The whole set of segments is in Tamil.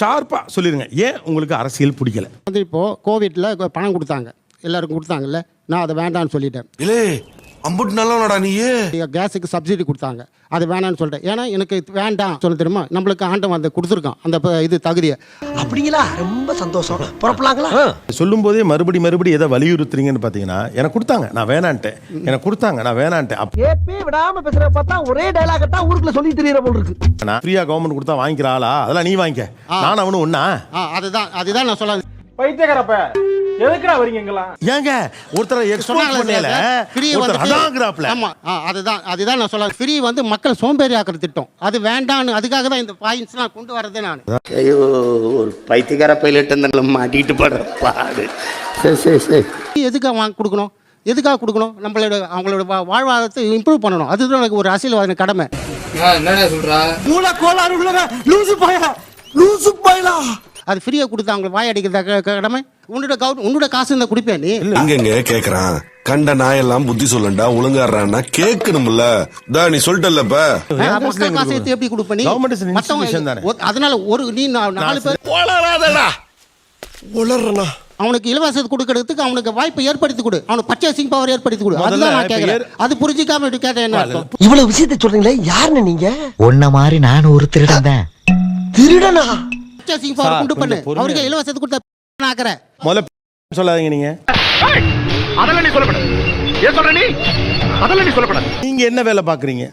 ஷார்ப்பா சொல்லிருங்க. ஏன் உங்களுக்கு அரசியல் பிடிக்கல? வந்து இப்போது கோவிட்டில் பணம் கொடுத்தாங்க. எல்லாருக்கும் கொடுத்தாங்கல்ல. நான் அதை வேண்டாம்னு சொல்லிட்டேன். இல்லே அம்புட்டு நல்லவனடா நீயே கேஸுக்கு சப்சிடி கொடுத்தாங்க. அது வேணாம்னு சொல்லிட்டேன். ஏன்னா எனக்கு வேண்டாம் சொல்ல தெரியுமா? நம்மளுக்கு ஆண்டவன் அந்த கொடுத்துருக்கான். அந்த இது தகுதியை. அப்படிங்களா? ரொம்ப சந்தோஷம். புறப்படலாங்களா? சொல்லும் போதே மறுபடி மறுபடி எதை வலியுறுத்துறீங்கன்னு பாத்தீங்கன்னா எனக்கு கொடுத்தாங்க. நான் வேணான்ட்டேன். எனக்கு கொடுத்தாங்க. நான் வேணான்ட்டேன். ஏப்பே விடாம பேசுற பார்த்தா ஒரே டைலாக் தான் ஊருக்குள்ள சொல்லி தெரியற போல் இருக்கு. நான் ஃப்ரீயா கவர்மெண்ட் கொடுத்தா வாங்கிக்கிற ஆளா? அதெல்லாம் நீ வாங்கிக்க. நான் அவனு ஒண்ணா? ஆ அதுதான். அதுதான் நான் சொல்ல பைத்தியக்காரப்ப. எதுக்குடா வரீங்க ஏங்க ஒருத்தரை எக்ஸ்போர்ட் பண்ணல ஃப்ரீ ஒருத்தர் அதாங்கிறாப்ல. ஆமா ஆ, அதுதான் அதுதான் நான் சொல்ல ஃப்ரீ வந்து மக்கள் சோம்பேறி ஆக்குற திட்டம். அது வேண்டான்னு அதுக்காக தான் இந்த பாயிண்ட்ஸ்லாம் கொண்டு வரதே நான். ஐயோ ஒரு பைத்தியக்கார பைலட் இருந்தாலும் மாட்டிட்டு படுற பாடு. சரி சரி சரி எதுக்காக வாங்க கொடுக்கணும்? எதுக்காக கொடுக்கணும்? நம்மளோட அவங்களோட வா- வாழ்வாதாரத்தை இம்ப்ரூவ் பண்ணணும். அதுதான் எனக்கு ஒரு அரசியல்வாதி கடமை. மூல கோளாறு உள்ளவன் லூசு பாயா லூசு பாயலா. அது ஃப்ரீயாக கொடுத்து அவங்க வாய் அடிக்கிறத கடமை? உன்னோட கவு உன்னோட காசு இருந்தால் குடிப்பேன் நீ. எங்கெங்க கேக்குறான். கண்ட நாயெல்லாம் புத்தி சொல்லண்டா ஒழுங்காடுறான்னா கேட்கணும்ல தா நீ சொல்லிட்டல்லப்ப. மக்கள் காசு எடுத்து எப்படி கொடுப்ப நீ? தானே. ஒ- அதனால ஒரு நீ நாலு பேர் வளராதடா வளர்றனா அவனுக்கு இலவசத்தை கொடுக்கறதுக்கு அவனுக்கு வாய்ப்பை ஏற்படுத்தி கொடு. அவனுக்கு பர்ச்சேசிங் பவர் ஏற்படுத்தி கொடு. அதுதான் நான் கேட்கறேன் அது புரிஞ்சிக்காம இப்படி கேட்டேன் என்ன இவ்வளவு விஷயத்தை சொல்றீங்களே யாருன்னு நீங்க? உன்ன மாதிரி நான் ஒரு திருடன் தான் திருடனா? பவர் சார், கொண்டு பண்ணு. அவருக்கு இலவசத்தை கொடுத்த ஆக்குறேன். முதல்ல சொல்லாதீங்க நீங்க. அதெல்லாம் நீ சொல்லப்படாது ஏன் சொல்ற நீ? அதெல்லாம் நீ சொல்லப்படாது நீங்க என்ன வேலை பாக்குறீங்க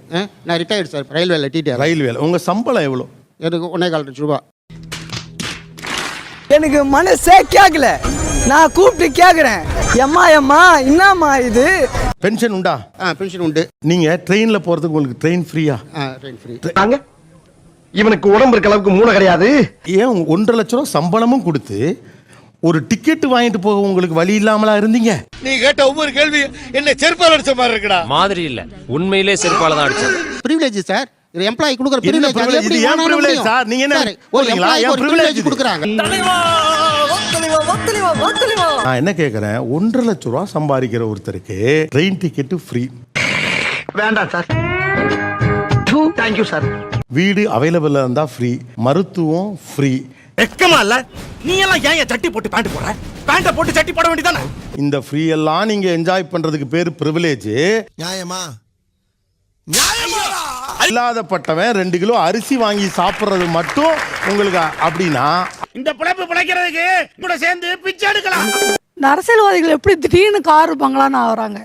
நான் ரிட்டையர்ட் சார் ரயில்வேல டிடிஆர் ரயில் வேலை உங்க சம்பளம் எவ்வளவு எனக்கு ஒன்னே கால் லட்சம் ரூபா. எனக்கு மனசே கேட்கல நான் கூப்பிட்டு கேட்குறேன் எம்மா எம்மா என்னம்மா இது? பென்ஷன் உண்டா? ஆ பென்ஷன் உண்டு. நீங்க ட்ரெயின்ல போறதுக்கு உங்களுக்கு ட்ரெயின் ஃப்ரீயா ஆ ட்ரெயின் ஃப்ரீ வாங்க. இவனுக்கு உடம்பு இருக்க அளவுக்கு மூளை கிடையாது. ஏன் உங்க ஒன்றரை லட்ச ரூபா சம்பளமும் கொடுத்து ஒரு டிக்கெட் வாங்கிட்டு போக உங்களுக்கு வழி இல்லாமலா இருந்தீங்க? நீ கேட்ட ஒவ்வொரு கேள்வி என்ன செருப்பால் அடிச்ச மாதிரி இருக்குடா. மாதிரி இல்ல. உண்மையிலே செருப்பால தான் அடிச்சது. Privilege sir. இது எம்ப்ளாயி கொடுக்குற பிரிவிலேஜ் இது ஏன் முடியும்? சார்? நீங்க என்ன சார், ஒரு? எம்ப்ளாயி ஒரு பிரிவிலேஜ்? கொடுக்குறாங்க. நான் என்ன கேட்கறேன் ஒன்றரை லட்ச ரூபா சம்பாதிக்கிற ஒருத்தருக்கு ட்ரெயின் டிக்கெட் ஃப்ரீ வேண்டாம் சார். தேங்க்யூ சார் வீடு அவைலபிளா இருந்தா ஃப்ரீ மருத்துவம் ஃப்ரீ வெக்கமா இல்ல? நீ எல்லாம் ஏன் சட்டி போட்டு பேண்ட் போடுற? பேண்ட போட்டு சட்டி போட வேண்டியதானே இந்த ஃப்ரீ எல்லாம் நீங்க என்ஜாய் பண்றதுக்கு பேர் பிரிவிலேஜ் நியாயமா? நியாயமா? இல்லாதப்பட்டவன் ரெண்டு கிலோ அரிசி வாங்கி சாப்பிடுறது மட்டும் உங்களுக்கு அப்படின்னா இந்த பிழைப்பு பிழைக்கிறதுக்கு கூட சேர்ந்து பிச்சை எடுக்கலாம். இந்த அரசியல்வாதிகள் எப்படி திடீர்னு கார் பங்களான்னு ஆகுறாங்க?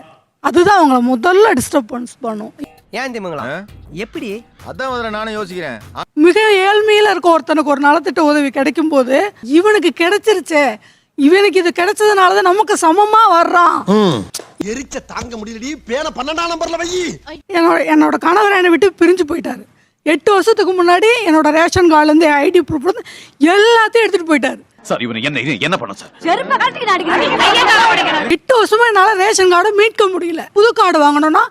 அதுதான் அவங்கள முதல்ல டிஸ்டர்பன்ஸ் பண்ணும். ஏன் திமுங்களா? எப்படி? அதான் முதல்ல நானும் யோசிக்கிறேன். மிக ஏழ்மையில இருக்க ஒருத்தனுக்கு ஒரு நலத்திட்ட உதவி கிடைக்கும் போது இவனுக்கு கிடைச்சிருச்சே. இவனுக்கு இது கிடைச்சதுனால தான் நமக்கு சமமா வர்றான். எரிச்ச தாங்க முடியலடி. பேன பன்னெண்டாம் நம்பர்ல வை. என்னோட என்னோட கணவர் என்னை விட்டு பிரிஞ்சு போயிட்டாரு. எட்டு வருஷத்துக்கு முன்னாடி என்னோட ரேஷன் கார்டுலேருந்து ஐடி ப்ரூஃப் எல்லாத்தையும் எடுத்துட்டு போயிட்டாரு. சார் இவனை என்ன என்ன பண்ண சார்? எட்டு வருஷமா என்னால ரேஷன் கார்டை மீட்க முடியல. புது கார்டு வாங்கணும்னா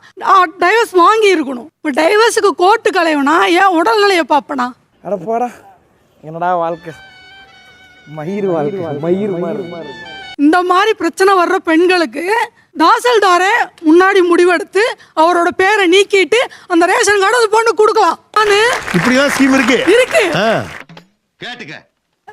டைவர்ஸ் வாங்கி இருக்கணும். இப்போ டைவர்ஸுக்கு கோர்ட்டு கலைவனா ஏன் உடல்நிலையை பார்ப்பனா? அட போடா. என்னடா வாழ்க்கை? மயிர் வாழ்க்கை. மயிர் மாதிரி இந்த மாதிரி பிரச்சனை வர்ற பெண்களுக்கு தாசல்தாரே முன்னாடி முடிவெடுத்து அவரோட பேரை நீக்கிட்டு அந்த ரேஷன் கார்டு அது பொண்ணு கொடுக்கலாம். நானு இப்படிதான் ஸ்கீம் இருக்கு. இருக்கு. ஆ. கேட்டுக்க.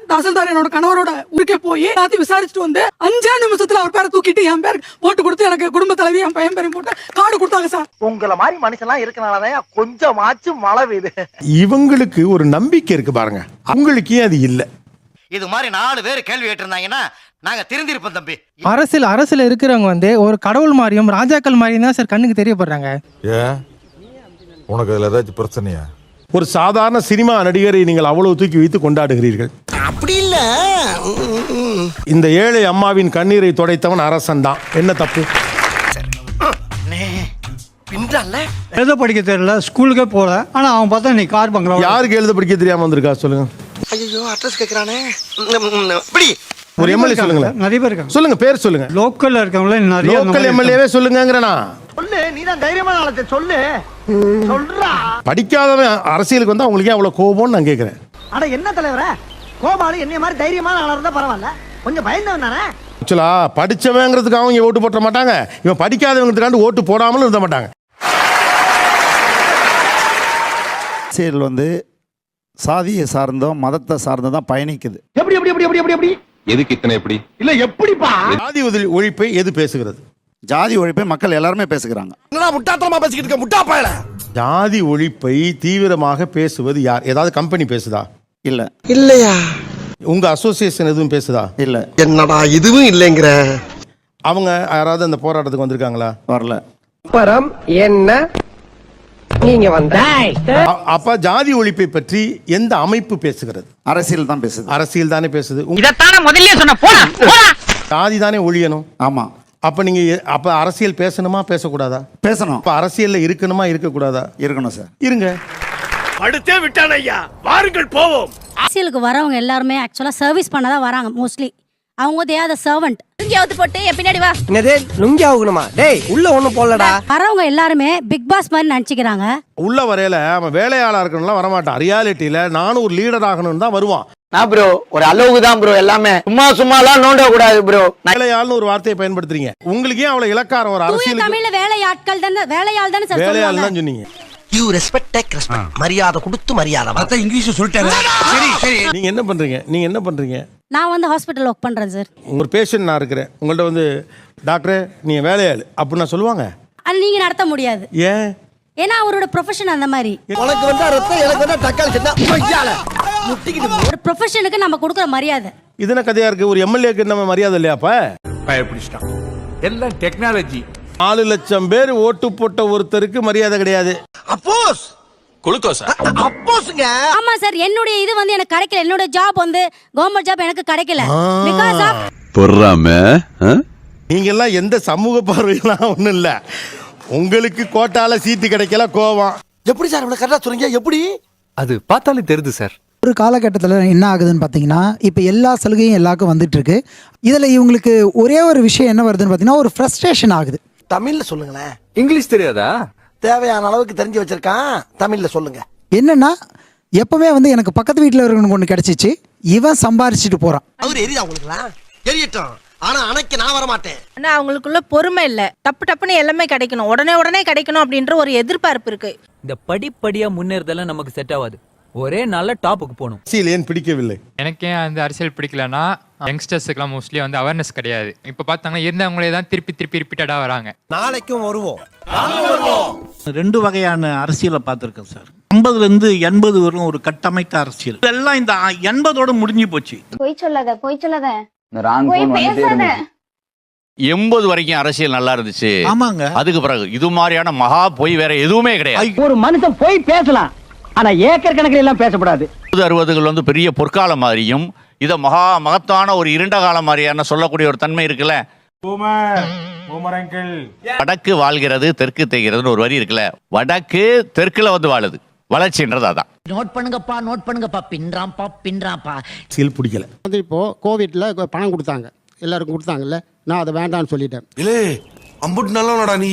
தாசில்தார் என்னோட கணவரோட ஊருக்கே போய் எல்லாத்தையும் விசாரிச்சுட்டு வந்து அஞ்சே நிமிஷத்துல அவர் பேரை தூக்கிட்டு என் பேர் போட்டு கொடுத்து எனக்கு குடும்ப தலைவி என் பையன் பேரையும் போட்டு கார்டு கொடுத்தாங்க சார். உங்களை மாதிரி மனுஷன்லாம் இருக்கனாலதான் கொஞ்சமாச்சும் மழை பெய்யுது. இவங்களுக்கு ஒரு நம்பிக்கை இருக்கு பாருங்க. அவங்களுக்கு அது இல்லை? இது மாதிரி நாலு பேர் கேள்வி கேட்டிருந்தாங்கன்னா நாங்க திருந்திருப்போம் தம்பி. அரசியல் அரசியல் இருக்கிறவங்க வந்து ஒரு கடவுள் மாதிரியும் ராஜாக்கள் மாதிரியும் தான் சார் கண்ணுக்கு தெரியப்படுறாங்க. ஏன் உனக்கு அதுல ஏதாச்சும் பிரச்சனையா? ஒரு சாதாரண சினிமா நடிகரை நீங்கள் அவ்வளவு தூக்கி வைத்து கொண்டாடுகிறீர்கள். அப்படி இல்ல. இந்த ஏழை அம்மாவின் கண்ணீரை துடைத்தவன் அரசன் தான் என்ன தப்பு? எழுத படிக்க தெரியல ஸ்கூலுக்கே போகல ஆனா அவன் பார்த்தா நீ கார் பங்களா. யாருக்கு எழுத படிக்க தெரியாம வந்திருக்கா? சொல்லுங்க. ஐயோ அட்ரஸ் கேக்குறானே. இப்படி. ஒரு எம்எல்ஏ சொல்லுங்களேன். நிறைய பேர் இருக்காங்க. சொல்லுங்க பேர் சொல்லுங்க. லோக்கல்ல இருக்கவங்கள நிறைய லோக்கல் எம்எல்ஏவே சொல்லுங்கங்கிறனா? சொல்லு நீ தான் தைரியமான ஆளத்தை சொல்லு. சொல்றா. படிக்காதவன் அரசியலுக்கு வந்தா உங்களுக்கு ஏன் அவ்வளவு கோபம்னு நான் கேட்கிறேன் அட என்ன தலைவர? கோபாலு என்னைய மாதிரி தைரியமான ஆளா இருந்தா பரவாயில்ல. கொஞ்சம் பயந்தவன் தானே? ஆக்சுவலா படிச்சவங்கிறதுக்காக அவங்க ஓட்டு போட்ட மாட்டாங்க. இவன் படிக்காதவங்கிறதுக்காண்டு ஓட்டு போடாமலும் இருந்த மாட்டாங்க. அரசியல் வந்து சாதியை சார்ந்தோ மதத்தை சார்ந்தோ தான் பயணிக்குது. எப்படி எப்படி எப்படி எப்படி எப்படி எப்படி? எதுக்கு இத்தனை எப்படி இல்ல எப்படிப்பா? ஜாதி ஒழிப்பை எது பேசுகிறது? ஜாதி ஒழிப்பை மக்கள் எல்லாருமே பேசுகிறாங்க. என்னடா முட்டாத்தனமா பேசிக்கிட்டு இருக்க முட்டா பயல? ஜாதி ஒழிப்பை தீவிரமாக பேசுவது யார்? ஏதாவது கம்பெனி பேசுதா? இல்லை. இல்லையா? உங்க அசோசியேஷன் எதுவும் பேசுதா? இல்லை. என்னடா இதுவும் இல்லைங்கிற. அவங்க யாராவது அந்த போராட்டத்துக்கு வந்திருக்காங்களா? வரல. பரம் என்ன? நீங்க அப்ப ஜாதி ஒழிப்பை பற்றி எந்த அமைப்பு பேசுகிறது? அரசியல் தான் பேசுது. அரசியல் தானே பேசுது. உங்க இதத்தான முதல்லயே சொன்ன. ஜாதி தானே ஒழியணும். ஆமாம் அப்ப நீங்க அப்ப அரசியல் பேசணுமா பேசக்கூடாதா? பேசணும். அப்ப அரசியல்ல இருக்கணுமா இருக்கக்கூடாதா? இருக்கணும் சார். இருங்க. அடுத்தே விட்டான் ஐயா. வாருங்கள் போவோம். அரசியலுக்கு வரவங்க எல்லாருமே ஆக்சுவலா சர்வீஸ் பண்ண தான் வராங்க மோஸ்ட்லி அவங்க தே ஆர் சர்வெண்ட் எங்கேயாவது போட்டு என் பின்னாடி வா. என்னதே? லுங்கி ஆகணுமா டேய் உள்ள ஒண்ணும் போடலடா. வரவங்க எல்லாருமே பிக் பாஸ் மாதிரி நினச்சிக்கிறாங்க. உள்ள வரையில அவன் வேலையாளா இருக்கணும்லாம் வரமாட்டான். ரியாலிட்டியில நானும் ஒரு லீடர் ஆகணும்னு தான் வருவான். நான் ப்ரோ ஒரு அளவுக்கு தான் ப்ரோ எல்லாமே. சும்மா சும்மாலாம் நோண்ட கூடாது ப்ரோ வேலையாள்னு ஒரு வார்த்தையை பயன்படுத்துறீங்க. உங்களுக்கு ஏன் அவ்வளவு இலக்காரம் ஒரு தூய அரசியலுக்கு தமிழ்ல வேலையாட்கள் தானே வேலையாள் தானே சார் வேலையாள் தான் சொன்னீங்க. யூ ரெஸ்பெக்ட் டேக் ரெஸ்பெக்ட் மரியாதை கொடுத்து மரியாதை இங்கிலீஷ் சொல்லிட்டாங்க. சரி சரி. நீங்க என்ன பண்றீங்க? நீங்க என்ன பண்றீங்க? நான் வந்து ஹாஸ்பிட்டல் ஒர்க் பண்றேன் சார் ஒரு பேஷண்ட் நான் இருக்கிறேன். உங்கள்ட்ட வந்து டாக்டரே நீங்க வேலையாள். அப்படின்னு நான் சொல்லுவாங்க. அது நீங்க நடத்த முடியாது. ஏன்? ஏன்னா அவரோட ப்ரொஃபஷன் அந்த மாதிரி. உனக்கு வந்தா ரத்தம் எனக்கு வந்தா தக்காளி ஒரு ப்ரொஃபஷனுக்கு நம்ம கொடுக்குற மரியாதை. இது என்ன கதையா இருக்கு? ஒரு எம்எல்ஏக்கு நம்ம மரியாதை இல்லையா அப்ப? பயப்பிடிச்சிட்டான். எல்லாம் டெக்னாலஜி நாலு லட்சம் பேர் ஓட்டு போட்ட ஒருத்தருக்கு மரியாதை கிடையாது. அப்போஸ் குளுக்கோஸா? அப்போஸ்ங்க. ஆமா சார் என்னுடைய இது வந்து எனக்கு கிடைக்கல. என்னோட ஜாப் வந்து கவர்மெண்ட் ஜாப் எனக்கு கிடைக்கல. பிகாஸ் ஆஃப் பொறாம நீங்க எல்லாம் எந்த சமூக பார்வையெல்லாம் ஒண்ணும் இல்ல. உங்களுக்கு கோட்டால சீட்டு கிடைக்கல கோவம். எப்படி சார் இவ்வளவு கரெக்டா சொல்றீங்க? எப்படி? அது பார்த்தாலே தெரியுது சார். ஒரு காலகட்டத்தில் என்ன ஆகுதுன்னு பார்த்தீங்கன்னா இப்போ எல்லா சலுகையும் எல்லாருக்கும் வந்துட்டு இருக்கு இதில் இவங்களுக்கு ஒரே ஒரு விஷயம் என்ன வருதுன்னு பார்த்தீங்கன்னா ஒரு ஃப்ரஸ்ட்ரேஷன் ஆகுது. தமிழ்ல சொல்லுங்களேன். இங்கிலீஷ் தெரியாதா? தேவையான அளவுக்கு தெரிஞ்சு வச்சிருக்கான். தமிழ்ல சொல்லுங்க. என்னன்னா எப்பவுமே வந்து எனக்கு பக்கத்து வீட்டில் இருக்கவனுக்கு ஒன்று கிடச்சிச்சு. இவன் சம்பாரிச்சிட்டு போகிறான் அவர் எரியுதா உங்களுக்குலாம் எரியட்டும். ஆனா அணைக்க நான் வர மாட்டேன் ஆனா அவங்களுக்குள்ள பொறுமை இல்லை. டப்பு டப்புன்னு எல்லாமே கிடைக்கணும். உடனே உடனே கிடைக்கணும் அப்படின்ற ஒரு எதிர்பார்ப்பு இருக்கு. இந்த படிப்படியா முன்னேறதெல்லாம் நமக்கு செட் ஆகாது. ஒரே நல்ல டாப்புக்கு போகணும். அரசியல் ஏன் பிடிக்கவில்லை? எனக்கு ஏன் அந்த அரசியல் பிடிக்கலன்னா யங்ஸ்டர்ஸுக்குலாம் மோஸ்ட்லி வந்து அவேர்னஸ் கிடையாது. இப்போ பார்த்தாங்கன்னா இருந்தவங்களே தான் திருப்பி திருப்பி ரிப்பீட்டடாக வராங்க. நாளைக்கும் வருவோம். ரெண்டு வகையான அரசியலை பார்த்துருக்கேன் சார். ஐம்பதுல இருந்து எண்பது வரும் ஒரு கட்டமைத்த அரசியல். இதெல்லாம் இந்த எண்பதோட முடிஞ்சு போச்சு. பொய் சொல்லாத பொய் சொல்லாத. எண்பது வரைக்கும் அரசியல் நல்லா இருந்துச்சு. ஆமாங்க. அதுக்கு பிறகு இது மாதிரியான மகா பொய் வேற எதுவுமே கிடையாது. ஒரு மனுஷன் போய் பேசலாம் ஆனா ஏக்கர் கணக்கில் எல்லாம் பேசக்கூடாது அறுபது அறுபதுகள் வந்து பெரிய பொற்காலம் மாதிரியும் இதை மகா மகத்தான ஒரு இருண்ட காலம் மாதிரியான சொல்லக்கூடிய ஒரு தன்மை இருக்குல்ல வடக்கு வாழ்கிறது தெற்கு தேய்கிறதுன்னு ஒரு வரி இருக்குல்ல. வடக்கு தெற்குல வந்து வாழுது. வளர்ச்சின்றது அதான். நோட் பண்ணுங்கப்பா நோட் பண்ணுங்கப்பா. பின்றாம்பா பின்றாம்பா அரசியல் பிடிக்கல. வந்து இப்போது கோவிட்டில் பணம் கொடுத்தாங்க. எல்லாருக்கும் கொடுத்தாங்கல்ல. நான் அதை வேண்டாம்னு சொல்லிட்டேன். இல்லே அம்புட்டு நல்லவனடா நீ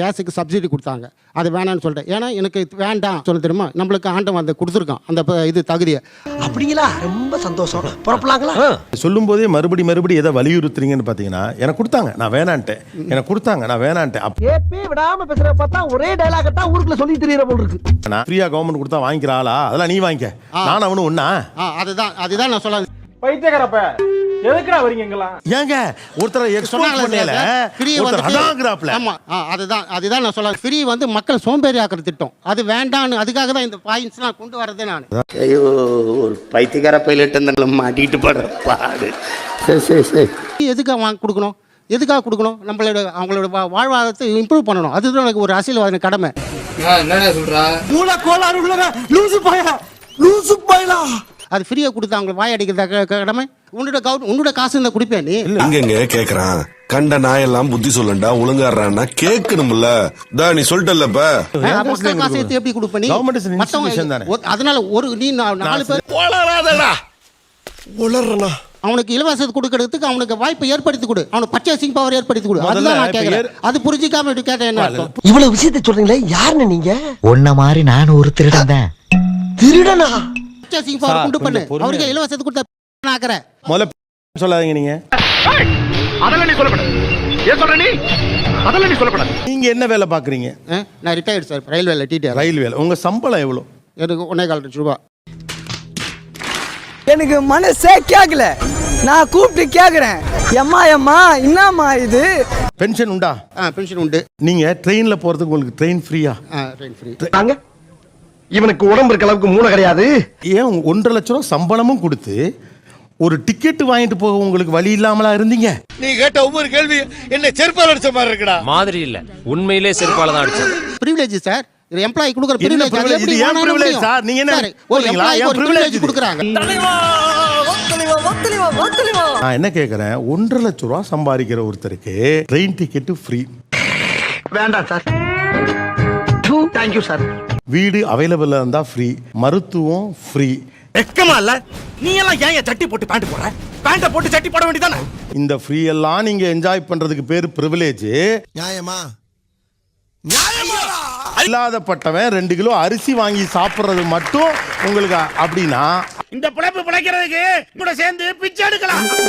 கேஸுக்கு சப்சிடி கொடுத்தாங்க. அது வேணாம்னு சொல்லிட்டேன். ஏன்னா எனக்கு வேண்டாம் சொல்ல தெரியுமா? நம்மளுக்கு ஆண்டவன் அந்த கொடுத்துருக்கான். அந்த இது தகுதியை. அப்படிங்களா? ரொம்ப சந்தோஷம். புறப்படலாங்களா? சொல்லும் போதே மறுபடி மறுபடி எதை வலியுறுத்துறீங்கன்னு பாத்தீங்கன்னா எனக்கு கொடுத்தாங்க. நான் வேணான்ட்டேன். எனக்கு கொடுத்தாங்க. நான் வேணான்ட்டேன். ஏப்பே விடாம பேசுற பார்த்தா ஒரே டைலாக் தான் ஊருக்குள்ள சொல்லி தெரியற போல இருக்கு. நான் ஃப்ரீயா கவர்மெண்ட் கொடுத்தா வாங்கிக்கிற ஆளா? அதெல்லாம் நீ வாங்கிக்க. நான் அவனு ஒண்ணா? ஆ அதுதான். அதுதான் நான் சொல்ல பைத்தியக்காரப்ப. எதுக்குடா வரீங்க இங்கெல்லாம்? ஏங்க ஒருத்தரை சொன்னாங்களே பண்ணல free ஒருத்தர் வந்துட்டு- அதாங்கிறாப்ல. ஆமா ஆ, அதுதான் அதுதான் நான் சொல்ல ஃப்ரீ வந்து மக்கள் சோம்பேறி ஆக்குற திட்டம். அது வேண்டான்னு அதுக்காக தான் இந்த பாயிண்ட்ஸ் நான் கொண்டு வரதே நான். ஐயோ ஒரு பைத்தியக்கார பைலட் இருந்தாலும் மாட்டிட்டு படுற பாடு. சரி சரி சரி. எதுக்காக வாங்க கொடுக்கணும்? எதுக்காக கொடுக்கணும்? நம்மளோட அவங்களோட வா- வாழ்வாதாரத்தை இம்ப்ரூவ் பண்ணணும். அதுதான் எனக்கு ஒரு அரசியல்வாதின கடமை. மூல கோளாறு உள்ளவன் லூசு பாயா லூசு பாயலா. அது ஃப்ரீயாக கொடுத்து அவங்க வாய் அடிக்கிறத கடமை? உன்னோட கவு உன்னோட காசு இருந்தால் குடிப்பேன் நீ. அங்கங்க கேக்குறான். கண்ட நாயெல்லாம் புத்தி சொல்லண்டா ஒழுங்காடுறான்னா கேட்கணும்ல தா நீ சொல்லிட்டல்லப்ப. காசு எடுத்து எப்படி கொடுப்ப நீ? தானே. ஒ- அதனால ஒரு நீ நாலு பேர் வளர்றனா அவனுக்கு இலவசத்தை கொடுக்கறதுக்கு அவனுக்கு வாய்ப்பை ஏற்படுத்தி கொடு. அவனுக்கு பர்ச்சேசிங் பவர் ஏற்படுத்தி கொடு. அதுதான் நான் கேட்கறேன் அது புரிஞ்சிக்காம இப்படி கேட்டேன் என்ன? இவ்வளவு விஷயத்தை சொல்றீங்களே யாருன்னு நீங்க? உன்ன மாதிரி நான் ஒரு திருடன் தான் திருடனா? பவர் சார், கொண்டு பண்ணு. அவருக்கு இலவசத்தை கொடுத்த ஆக்குறேன். முதல்ல சொல்லாதீங்க நீங்க. அதெல்லாம் நீ சொல்லப்படாது ஏன் சொல்ற நீ? அதெல்லாம் நீ சொல்லப்படாது நீங்க என்ன வேலை பாக்குறீங்க நான் ரிட்டையர்ட் சார் ரயில்வேல டிடிஆர் ரயில் வேலை உங்க சம்பளம் எவ்வளவு எனக்கு ஒன்னே கால் லட்சம் ரூபா. எனக்கு மனசே கேட்கல நான் கூப்பிட்டு கேட்குறேன் எம்மா எம்மா என்னம்மா இது? பென்ஷன் உண்டா? ஆ பென்ஷன் உண்டு. நீங்க ட்ரெயின்ல போறதுக்கு உங்களுக்கு ட்ரெயின் ஃப்ரீயா ஆ ட்ரெயின் ஃப்ரீ இவனுக்கு உடம்பு இருக்க அளவுக்கு மூளை கிடையாது. ஏன் உங்க ஒன்றரை லட்ச ரூபா சம்பளமும் கொடுத்து ஒரு டிக்கெட் வாங்கிட்டு போக உங்களுக்கு வழி இல்லாமலா இருந்தீங்க? நீ கேட்ட ஒவ்வொரு கேள்வி என்ன செருப்பால் அடிச்ச மாதிரி இருக்குடா. மாதிரி இல்ல. உண்மையிலே செருப்பால தான் அடிச்சது. Privilege sir. இது எம்ப்ளாயி கொடுக்குற ப்ரிவிலேஜ்? இது ஏன் privilege சார்? நீங்க என்ன ஒரு? எம்ப்ளாயி ஒரு ப்ரிவிலேஜ்? கொடுக்குறாங்க? நான் என்ன கேட்குறேன் ஒன்றரை லட்ச ரூபா சம்பாதிக்கிற ஒருத்தருக்கு ட்ரெயின் டிக்கெட்டு ஃப்ரீ வேண்டாம் சார். தேங்க்யூ சார் வீடு அவைலபிளாக இருந்தால் ஃப்ரீ மருத்துவம் ஃப்ரீ வெக்கமா இல்ல? நீ எல்லாம் ஏன் சட்டி போட்டு பேண்ட் போடுற? பேண்ட போட்டு சட்டி போட வேண்டியதானே இந்த ஃப்ரீ எல்லாம் நீங்க என்ஜாய் பண்றதுக்கு பேர் ப்ரிவிலேஜ் நியாயமா? இல்லாதப்பட்டவன் ரெண்டு கிலோ அரிசி வாங்கி சாப்பிட்றது மட்டும் உங்களுக்கு அப்படின்னா இந்த பிழைப்பு பிழைக்கிறதுக்கு கூட சேர்ந்து பிச்சை எடுக்கலாம்.